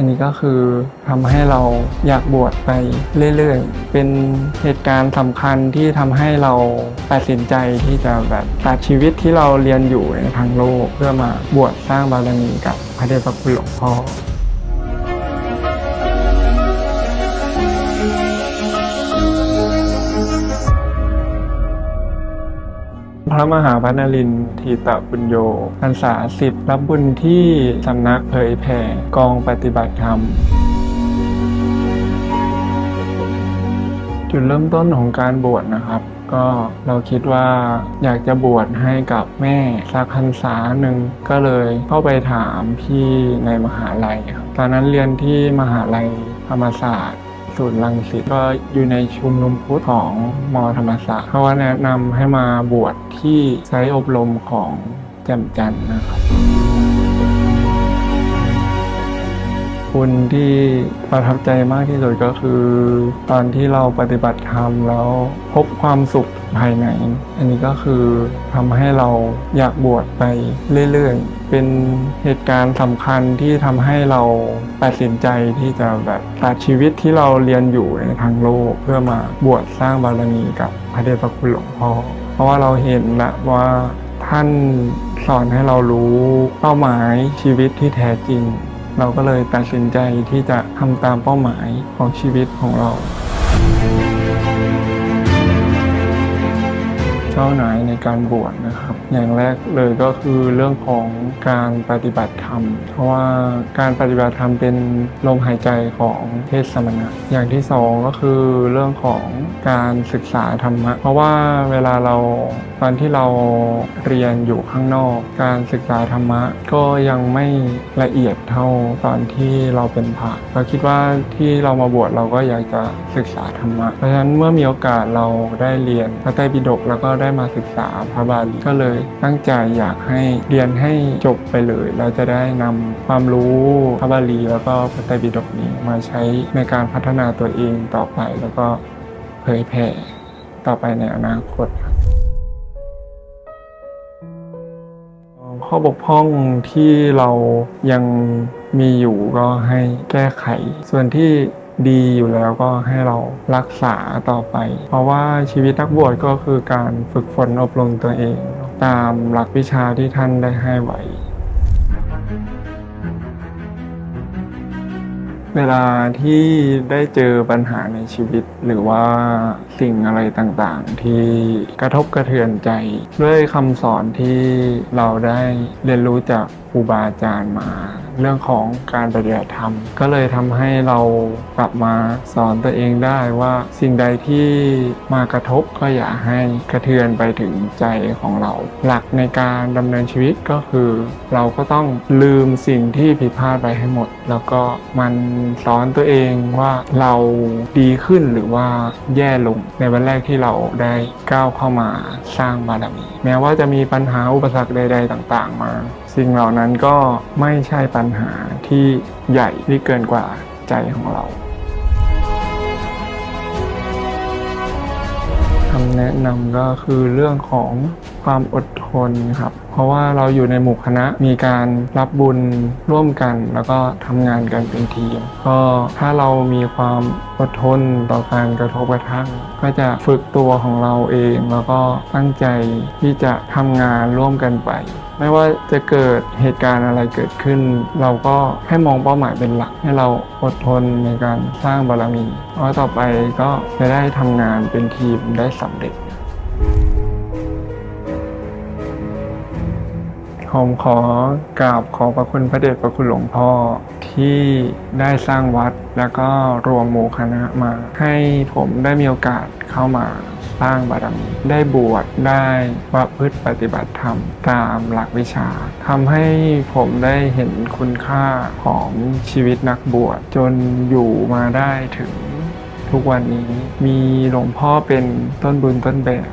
อันนี้ก็คือทำให้เราอยากบวชไปเรื่อยๆ เป็นเหตุการณ์สำคัญที่ทำให้เราตัดสินใจที่จะแบบตัดชีวิตที่เราเรียนอยู่ในทางโลก เพื่อมาบวชสร้างบารมีกับพระเดชพระคุณหลวงพ่อ ระมหาพันลินทีตปุญโยพรรษาสิบรับบุญที่สำนักเผยแผ่กองปฏิบัติธรรมจุดเริ่มต้นของการบวชนะครับ ก็เราคิดว่าอยากจะบวชให้กับแม่สักพรรษาหนึ่งก็เลยเข้าไปถามพี่ในมหาลัยครับตอนนั้นเรียนที่มหาลัยธรรมศาสตร์ สูตรลังสิตก็อยู่ในชุมนุมพุทธของมอธรรมศาสตร์เขาว่าแนะนำให้มาบวชที่ไซต์อบรมของแจ่มจันทร์นะครับ คุณที่ประทับใจมากที่สุดก็คือ ตอนที่เราปฏิบัติธรรมแล้วพบความสุขภายใน อันนี้ก็คือทำให้เราอยากบวชไปเรื่อยๆ เป็นเหตุการณ์สำคัญที่ทำให้เราตัดสินใจที่จะแบบตัดชีวิตที่เราเรียนอยู่ในทางโลก เพื่อมาบวชสร้างบารมีกับพระเดชพระคุณหลวงพ่อ เพราะว่าเราเห็นละว่าท่านสอนให้เรารู้เป้าหมายชีวิตที่แท้จริง เราก็เลยตัดสินใจที่จะทำตามเป้าหมายของชีวิตของเรา เป้าหมายในการบวชนะครับ อย่างแรกเลยก็คือเรื่องของการปฏิบัติธรรม เพราะว่าการปฏิบัติธรรมเป็นลมหายใจของเพศสมณะ อย่างที่สองก็คือเรื่องของการศึกษาธรรมะ เพราะว่าเวลาเราตอนที่เราเรียนอยู่ข้างนอก การศึกษาธรรมะก็ยังไม่ละเอียดเท่าตอนที่เราเป็นพระเราคิดว่าที่เรามาบวชเราก็อยากจะศึกษาธรรมะ เพราะฉะนั้นเมื่อมีโอกาสเราได้เรียนพระไตรปิฎกแล้วก็ได้ได้มาศึกษาพระบาลีก็เลยตั้งใจอยากให้เรียนให้จบไปเลยแล้วจะได้นำความรู้พระบาลีแล้วก็พระไตรปิฎกนี้มาใช้ในการพัฒนาตัวเองต่อไปแล้วก็เผยแผ่ต่อไปในอนาคตครับข้อบกพร่องที่เรายังมีอยู่ก็ให้แก้ไข ส่วนที่ ดีอยู่แล้วก็ให้เรารักษาต่อไป เพราะว่าชีวิตนักบวชก็คือการฝึกฝนอบรมตัวเอง ตามหลักวิชาที่ท่านได้ให้ไว้เวลาที่ได้เจอปัญหาในชีวิต หรือว่าสิ่งอะไรต่างๆ ที่กระทบกระเทือนใจ ด้วยคำสอนที่เราได้เรียนรู้จากครูบาอาจารย์มา เรื่องของการปฏิบัติธรรม ก็เลยทำให้เรากลับมาสอนตัวเองได้ว่าสิ่งใดที่มากระทบก็อย่าให้กระเทือนไปถึงใจของเรา หลักในการดำเนินชีวิตก็คือ เราก็ต้องลืมสิ่งที่ผิดพลาดไปให้หมด แล้วก็มันสอนตัวเองว่าเราดีขึ้นหรือว่าแย่ลงในวันแรกที่เราได้ก้าวเข้ามาสร้างบารมีแม้ว่าจะมีปัญหาอุปสรรคใด ๆ ต่าง ๆ มา สิ่งเหล่านั้นก็ไม่ใช่ปัญหาที่ใหญ่ที่เกินกว่าใจของเราคำแนะนำก็คือเรื่องของความอดทนครับ เพราะว่าเราอยู่ในหมู่คณะมีการรับบุญร่วมกัน แล้วก็ทำงานกันเป็นทีม ก็ถ้าเรามีความอดทนต่อการกระทบกระทั่ง ก็จะฝึกตัวของเราเอง แล้วก็ตั้งใจที่จะทำงานร่วมกันไป ไม่ว่าจะเกิดเหตุการณ์อะไรเกิดขึ้น เราก็ให้มองเป้าหมายเป็นหลัก ให้เราอดทนในการสร้างบารมีเพราะต่อไปก็จะได้ทำงานเป็นทีมได้สำเร็จผมขอกราบขอบพระคุณพระเดชพระคุณหลวงพ่อที่ได้สร้างวัดแล้วก็รวมหมู่คณะมา ให้ผมได้มีโอกาสเข้ามา สร้างบารมีได้บวชได้ประพฤติปฏิบัติธรรมตามหลักวิชาทำให้ผมได้เห็นคุณค่าของชีวิตนักบวชจนอยู่มาได้ถึงทุกวันนี้มีหลวงพ่อเป็นต้นบุญต้นแบบ